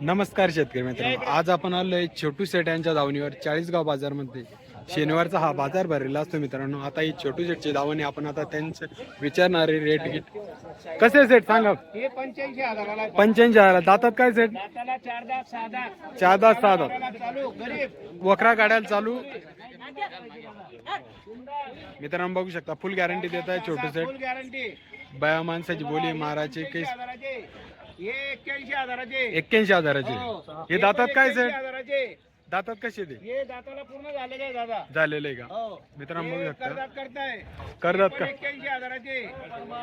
नमस्कार शेतकरी मित्रांनो. आज आपण आलोय छोटू सेट यांच्या दावणीवर चाळीसगाव बाजारमध्ये. शनिवारचा हा बाजार भरलेला असतो मित्रांनो. आता ही छोटू सेटची दावणी आपण आता त्यांचं विचारणारे रेट घेत कसे सेट सांगा. पंच्याऐंशी हजार दातात काय सेट चार दात सहा दात. वखरा काढायला चालू मित्रांनो बघू शकता फुल गॅरंटी देत आहे छोटू सेट बया माणसाची बोली काही हजाराचे. हे एक्क्याऐंशी हजाराचे. एक्क्याऐंशी हजाराचे. हो. हे दातात पण काय 81 सेट हजाराचे. दातात कसे ते? हे दाताला पूर्ण झालेले आहे दादा. झालेले का? हो. मित्रांनो बघू हे शकता. कर्जात करताय. करदात का? एक्क्याऐंशी हजाराचे.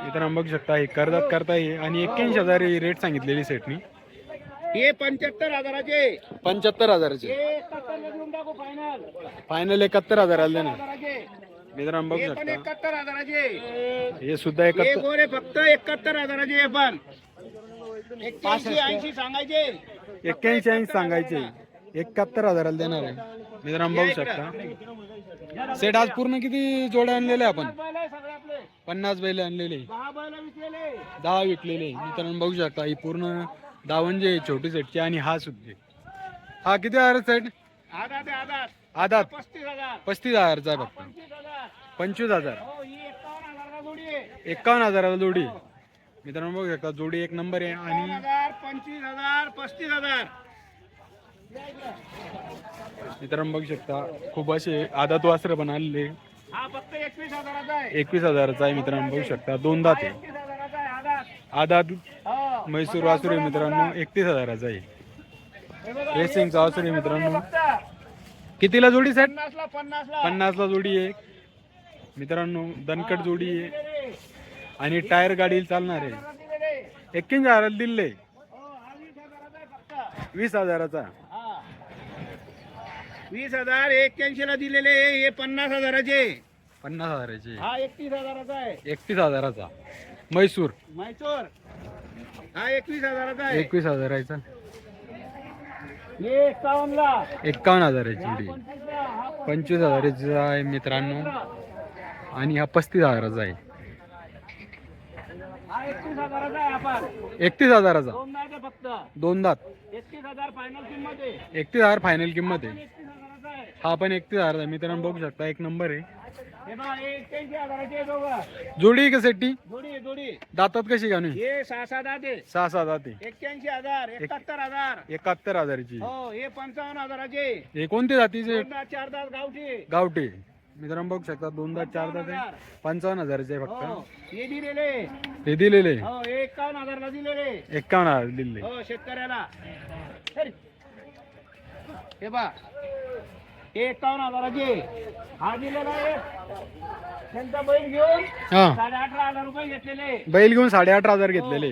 मित्रांनो बघू शकता हे करदात करताय. आणि एक्क्याऐंशी हजार ही रेट सांगितलेली सेटनी हे पंच्याहत्तर हजाराचे. पंच्याहत्तर हजाराचे. हे एकाहत्तरला देऊन टाकू फायनल फायनल एकाहत्तर हजाराला हजाराचे मित्रांनो हे बघू पण शकता. एकाहत्तर हजाराचे. हे सुद्धा हे एकाहत्तर गोरे फक्त एकाहत्तर हजाराचे हे पण. एक्क्याऐंशी ऐंशी सांगायचे. एक्क्याऐंशी ऐंशी सांगायचे. एकाहत्तर हजाराला देणार आहे. मित्रांनो बघू शकता. सेट आज पूर्ण किती जोड्या आणलेले आपण? पन्नास बैल आणलेले. दहा विकलेले. मित्रांनो बघू शकता. ही पूर्ण दावणजे छोटी सेटची आणि हा सुद्धा हा किती हजार सेट? आधा ते आधा आधात पस्तीस हजार. पस्तीस हजारचा फक्त. पंचवीस हजार. ही एकावन्न हजाराला जोडी मित्रांनो बघू शकता जोडी एक नंबर आहे आणि हजार पंचवीस हजार पस्तीस हजार. मित्रांनो बघू शकता खूप असे आदात वासरं पण आलेले हा फक्त एकवीस हजाराचा आहे. एकवीस हजाराचा आहे मित्रांनो बघू शकता दोन दात आहे एकवीस हजाराचा आहे आधा आदात हो. म्हैसूर वासुर आहे मित्रांनो एकतीस हजाराचा आहे. हे बघा, रेसिंगचा वासुर आहे मित्रांनो. फक्त. कितीला जोडी सेट पन्नासला पन्नासला. पन्नासला जोडी आहे. मित्रांनो दणकट जोडी आहे. आणि टायर गाडीला चालणार आहे. एक्क्याऐंशी हजाराला दिले वीस हजाराचा. वीस हा. हजार एक्क्याऐंशी ला दिलेले हे पन्नास हजाराचे. पन्नास हजाराचे. हा एकतीस हजाराचा आहे. एकतीस हजाराचा. म्हैसूर. म्हैसूर. हा एकवीस हजाराचा आहे. एकवीस हजाराचा. हे एक्कावन्न हजाराची पंचवीस हजाराचा आहे मित्रांनो. आणि हा पस्तीस हजाराचा आहे. एकतीस हजाराचा आहे आपण एकतीस दोन दात हजार फायनल किंमत आहे. हा पण एकतीस हजार मित्रांनो बघू शकता एक नंबर आहे. जोडी का सेट्टी? जोडी आहे, जोडी. दातात कशी हे सहा सहा दाते एक्क्याऐंशी हजार एकाहत्तर हजार. एकाहत्तर हजाराची. हो हे पंचावन्न हजाराचे. हे कोणते जातीचे? चार दात गावठी. गावठी. मित्रांनो बघू शकता दोन दात चार दात आहे पंचावन्न हजाराचे आहे हो फक्त हे दिलेले. हे दिलेले. हो हे एकावन्न हजारला दिलेले. एक्कावन्न हजार दिले हो शेतकऱ्याला. हे बा हे एकावन्न हजाराचे. हा दिलेला आहे. त्यांचा बैल घेऊन हा. साडे अठरा हजार रुपये घेतलेले. बैल घेऊन साडे अठरा हजार घेतलेले.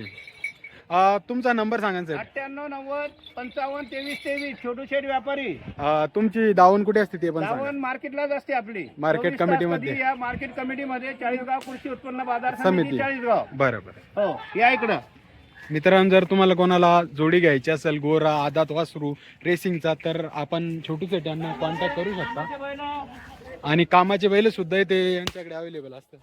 अं, तुमचा नंबर सांगा ना अठ्ठ्याण्णव नव्वद पंचावन्न तेवीस तेवीस छोटू शेठ व्यापारी. सर तुमची दावण कुठे असते ते पण सांगा. दावण मार्केटलाच असते आपली. मार्केट 24 तास कमिटीमध्ये. कधी या मार्केट कमिटीमध्ये चाळीसगाव कृषी उत्पन्न बाजार समिती. समिती. चाळीसगाव. बरं बरं हो या इकडं. मित्रांनो जर तुम्हाला कोणाला जोडी घ्यायची असेल गोरा आदात वासरू रेसिंगचा तर आपण छोटू सेट यांना कॉन्टॅक्ट करू शकता. आणि कामाचे बैल सुद्धा ते यांच्याकडे अवेलेबल असतात.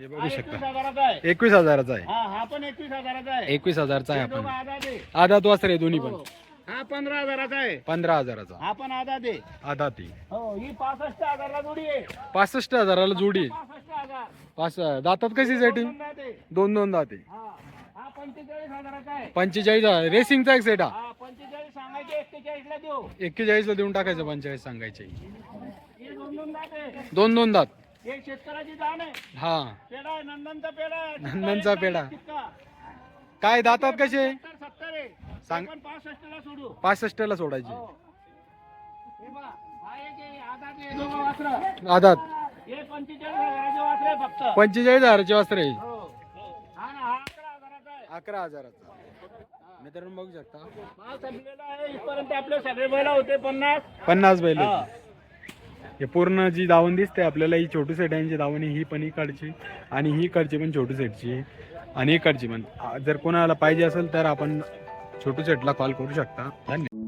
हे बघू एकवीस शकता. हजाराचा आहे. एकवीस हजाराचा आहे. हा हा पण एकवीस हजाराचा आहे. एकवीस हजारचा आहे हे दोघं आपण. आधा वासर आहे दोन्ही पण. हो. हा पंधरा हजाराचा आहे. पंधरा हजाराचा. हा पण आधा दे आदाती हो ही पासष्ट हजारला जोडी आहे. पासष्ट हजाराला जोडी आहे. पासष्ट हजार. पाच दातात कशी साठी दोन दात आहे. दोन दाते हा हा पंचेचाळीस हजाराचा आहे. पंचेचाळीस हजार रेसिंगचा एक सेट हा. हा पंचेचाळीस सांगायचे एक्केचाळीस ला देऊ. एक्केचाळीसला देऊन टाकायचं पंचेचाळीस सांगायचे. हे दोन दोन दात आहे. दोन दोन दात शेतकऱ्याची जाण आहे. हा. पेढा आहे नंदनचा पेढा आहे नंदनचा पेढा. काय दातात कसे? सत्तर आहे. सांग. आपण पासष्टला सोडू. पासष्टला सोडायची. हो. हे बघा, हा एक आहे, आधा ते दोघं वासरं. आदात. हे पंचेचाळीस हजाराचे वासरे आहे फक्त. पंचेचाळीस हजाराचे वस्त्र आहे हो. हा ना हा अकरा हजाराचा आहे. अकरा हजाराचा. मित्रांनो बघू शकता. माल संपलेला आहे. इथपर्यंत आपले सगळे बैल होते पन्नास. पन्नास बैल हा. हे पूर्ण जी दावण दिसते आपल्याला ही छोटू सेटांची दावण ही पण इकडची आणि ही कडची पण छोटू सेटची आणि इकडची पण. जर कोणाला पाहिजे असेल तर आपण छोटू सेटला कॉल करू शकता. धन्यवाद.